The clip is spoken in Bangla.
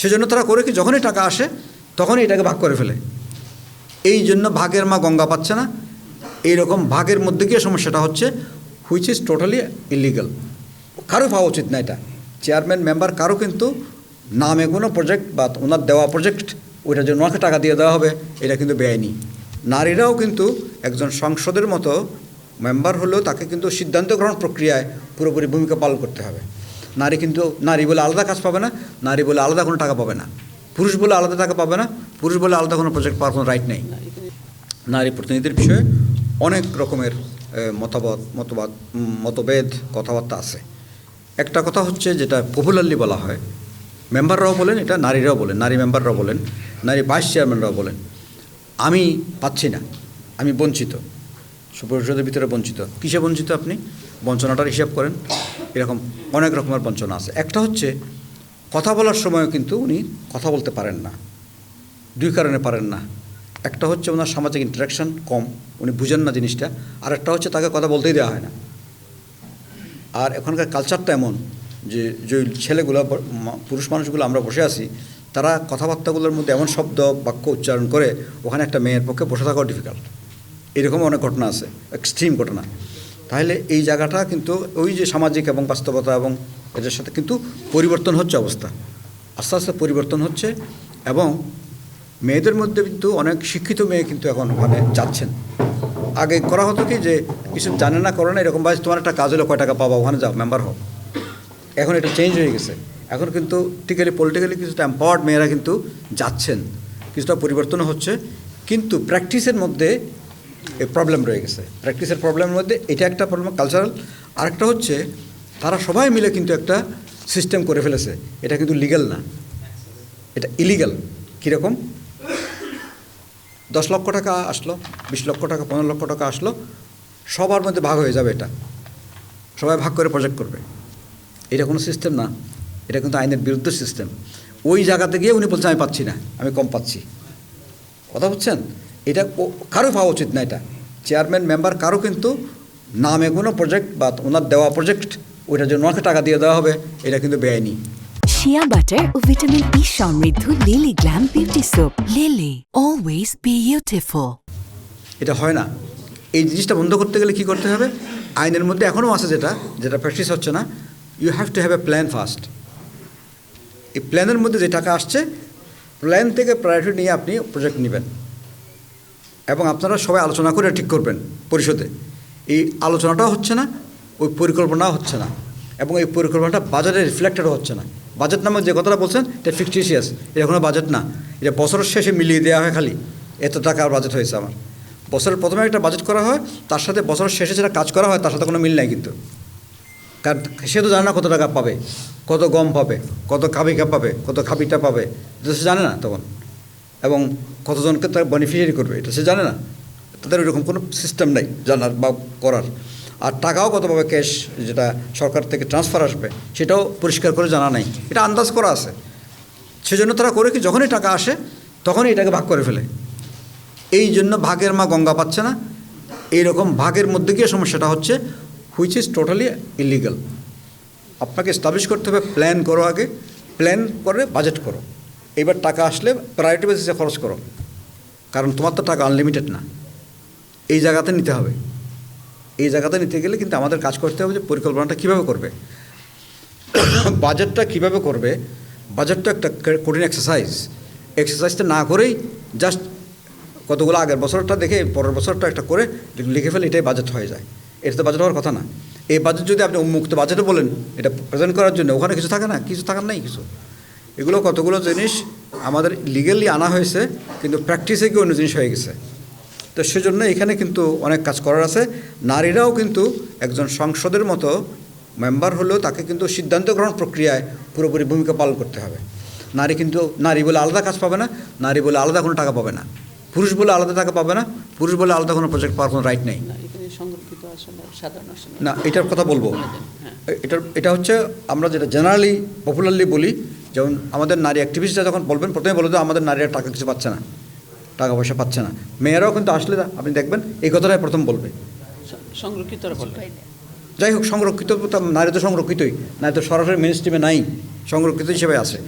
সেজন্য তারা করে কি, যখনই টাকা আসে, তখনই এটাকে ভাগ করে ফেলে। এই জন্য ভাগের মা গঙ্গা পাচ্ছে না। এইরকম ভাগের মধ্যে গিয়ে সমস্যাটা হচ্ছে হুইচ ইজ টোটালি ইলিগাল কারও পাওয়া উচিত না এটা। চেয়ারম্যান মেম্বার কারও কিন্তু নামে কোনো প্রজেক্ট বা ওনার দেওয়া প্রজেক্ট ওইটার জন্য ওনাকে টাকা দিয়ে দেওয়া হবে, এটা কিন্তু বেআইনি। নারীরাও কিন্তু একজন সংসদের মতো মেম্বার হলেও তাকে কিন্তু সিদ্ধান্ত গ্রহণ প্রক্রিয়ায় পুরোপুরি ভূমিকা পালন করতে হবে। নারী কিন্তু, নারী বলে আলাদা কাজ পাবে না, নারী বলে আলাদা কোনো টাকা পাবে না। পুরুষ বলে আলাদা টাকা পাবে না, পুরুষ বলে আলাদা কোনো প্রজেক্ট পাওয়ার কোনো রাইট নেই। নারী প্রতিনিধির বিষয়ে অনেক রকমের মতামত, মতবাদ মতভেদ, কথাবার্তা আছে। একটা কথা হচ্ছে যেটা পপুলারলি বলা হয় মেম্বাররাও বলেন, এটা নারীরাও বলেন, নারী মেম্বাররাও বলেন, নারী ভাইস চেয়ারম্যানরাও বলেন, আমি পাচ্ছি না, আমি বঞ্চিত। সুপরিষদের ভিতরে বঞ্চিত। কিসে বঞ্চিত আপনি? বঞ্চনাটার হিসাব করেন। এরকম অনেক রকমের বঞ্চনা আছে। একটা হচ্ছে, কথা বলার সময়ও কিন্তু উনি কথা বলতে পারেন না। দুই কারণে পারেন না। একটা হচ্ছে ওনার সামাজিক ইন্টারাকশন কম, উনি বুঝেন না জিনিসটা। আর একটা হচ্ছে তাকে কথা বলতেই দেওয়া হয় না। আর এখনকার কালচারটা এমন যে যে ছেলেগুলো পুরুষ মানুষগুলো আমরা বসে আছি, তারা কথাবার্তাগুলোর মধ্যে এমন শব্দ, বাক্য উচ্চারণ করে, ওখানে একটা মেয়ের পক্ষে বসে থাকাও ডিফিকাল্ট এরকম অনেক ঘটনা আছে এক্সট্রিম ঘটনা। তাহলে এই জায়গাটা কিন্তু ওই যে সামাজিক এবং বাস্তবতা এবং এদের সাথে কিন্তু পরিবর্তন হচ্ছে অবস্থা। আস্তে আস্তে পরিবর্তন হচ্ছে এবং মেয়েদের মধ্যে কিন্তু অনেক শিক্ষিত মেয়ে কিন্তু এখন ওখানে যাচ্ছেন। আগে করা হতো কি যে, কিছু জানে না, করে না, এরকম ভাই তোমার একটা কাজ হলে কয় টাকা পাবা, ওখানে যাও মেম্বার হও। এখন এটা চেঞ্জ হয়ে গেছে। এখন কিন্তু টিক্যালি পলিটিক্যালি কিছুটা এম্পাওয়ার্ড মেয়েরা কিন্তু যাচ্ছেন। কিছুটা পরিবর্তন হচ্ছে। কিন্তু প্র্যাকটিসের মধ্যে প্রবলেম রয়ে গেছে। প্র্যাকটিসের প্রবলেমের মধ্যে এটা একটা প্রবলেম কালচারাল আরেকটা হচ্ছে, তারা সবাই মিলে কিন্তু একটা সিস্টেম করে ফেলেছে। এটা কিন্তু লিগ্যাল না। এটা ইলিগাল কীরকম? দশ লক্ষ টাকা আসলো, বিশ লক্ষ টাকা, পনেরো লক্ষ টাকা আসলো, সবার মধ্যে ভাগ হয়ে যাবে এটা। সবাই ভাগ করে প্রজেক্ট করবে। এটা কোনো সিস্টেম না। এটা কিন্তু আইনের বিরুদ্ধ সিস্টেম ওই জায়গাতে গিয়ে উনি বলছেন আমি পাচ্ছি না। আমি কম পাচ্ছি। কথা বুঝছেন? এটা কারও পাওয়া উচিত না এটা। চেয়ারম্যান মেম্বার কারও কিন্তু নামে কোনো প্রজেক্ট বা ওনার দেওয়া প্রজেক্ট ওইটার জন্য ওনাকে টাকা দিয়ে দেওয়া হবে এটা কিন্তু বেআইনি। শিয়া বাটার ও ভিটামিন ই সমৃদ্ধ Lily glam beauty soap Lily always beautiful এটা হয় না। এই জিনিসটা বন্ধ করতে গেলে কি করতে হবে? আইনের মধ্যে এখনও আছে যেটা যেটা প্র্যাকটিস হচ্ছে না। You have to have a plan first এই প্ল্যানের মধ্যে যে টাকা আসছে প্ল্যান থেকে প্রায়োরিটি নিয়ে আপনি প্রজেক্ট নেবেন। এবং আপনারা সবাই আলোচনা করে ঠিক করবেন পরিষদে। এই আলোচনাটাও হচ্ছে না, ওই পরিকল্পনাও হচ্ছে না এবং এই পরিকল্পনাটা বাজারে রিফ্লেক্টেডও হচ্ছে না। বাজেট নামক যে কথাটা বলছেন, এটা ফিকটিশিয়াস এটা কোনো বাজেট না। এটা বছরের শেষে মিলিয়ে দেওয়া হয় খালি। এত টাকার বাজেট হয়েছে আমার। বছরের প্রথমে একটা বাজেট করা হয়, তার সাথে বছরের শেষে যেটা কাজ করা হয়, তার সাথে কোনো মিল নাই কিন্তু। কারণ সে তো জানে না কত টাকা পাবে, কত গম পাবে, কত খাবিকা পাবে, কত খাবিটা পাবে সে জানে না তখন। এবং কতজনকে তার বেনিফিশিয়ারি করবে, এটা সে জানে না। তাদের ওইরকম কোনো সিস্টেম নেই জানার বা করার। আর টাকাও কতভাবে ক্যাশ যেটা সরকার থেকে ট্রান্সফার আসবে, সেটাও পরিষ্কার করে জানা নেই। এটা আন্দাজ করা আছে। সেজন্য তারা করে কি, যখনই টাকা আসে, তখনই এটাকে ভাগ করে ফেলে। এই জন্য ভাগের মা গঙ্গা পাচ্ছে না। এইরকম ভাগের মধ্যে গিয়ে সমস্যাটা হচ্ছে হুইচ ইজ টোটালি ইলিগাল আপনাকে স্টাবলিশ করতে হবে প্ল্যান করো আগে। প্ল্যান করে বাজেট করো। এবার টাকা আসলে প্রায়োরিটি বেসিসে খরচ করো। কারণ তোমার তো টাকা আনলিমিটেড না। এই জায়গাতে নিতে হবে। এই জায়গাতে নিতে গেলে কিন্তু আমাদের কাজ করতে হবে যে পরিকল্পনাটা কীভাবে করবে। বাজেটটা কীভাবে করবে। বাজেটটা একটা কঠিন এক্সারসাইজ এক্সারসাইজটা না করেই জাস্ট কতগুলো আগের বছরটা দেখে পরের বছরটা একটা করে লিখে ফেলে এটাই বাজেট হয়ে যায়। এটা তো বাজেট হওয়ার কথা না। এই বাজেট যদি আপনি উন্মুক্ত বাজেটে বলেন, এটা প্রেজেন্ট করার জন্য ওখানে কিছু থাকে না? কিছু থাকার নাই কিছু? এগুলো কতগুলো জিনিস আমাদের লিগেলি আনা হয়েছে কিন্তু প্র্যাকটিসে কি অন্য জিনিস হয়ে গেছে। তো সেজন্য এখানে কিন্তু অনেক কাজ করার আছে। নারীরাও কিন্তু একজন সংসদের মতো মেম্বার হলেও তাকে কিন্তু সিদ্ধান্ত গ্রহণ প্রক্রিয়ায় পুরোপুরি ভূমিকা পালন করতে হবে। নারী কিন্তু নারী বলে আলাদা কাজ পাবে না নারী বলে আলাদা কোনো টাকা পাবে না। পুরুষ বলে আলাদা টাকা পাবে না পুরুষ বলে আলাদা কোনো প্রজেক্ট পাওয়ার কোনো রাইট নেই। না এটার কথা বলব। হ্যাঁ। এটার এটা হচ্ছে আমরা যেটা জেনারেলি পপুলারলি বলি যেমন আমাদের নারী অ্যাক্টিভিস্টরা যখন বলবেন প্রথমে বলে দেবো আমাদের নারীরা টাকা কিছু পাচ্ছে না টাকা পয়সা পাচ্ছে না। মেয়েরাও কিন্তু আসলে আপনি দেখবেন এই কথাটাই প্রথম বলবে। সংরক্ষিত যাই হোক সংরক্ষিত তো নারী তো সংরক্ষিতই নারী তো সরাসরি মেন স্ট্রিমে নাই সংরক্ষিত হিসেবে আছে।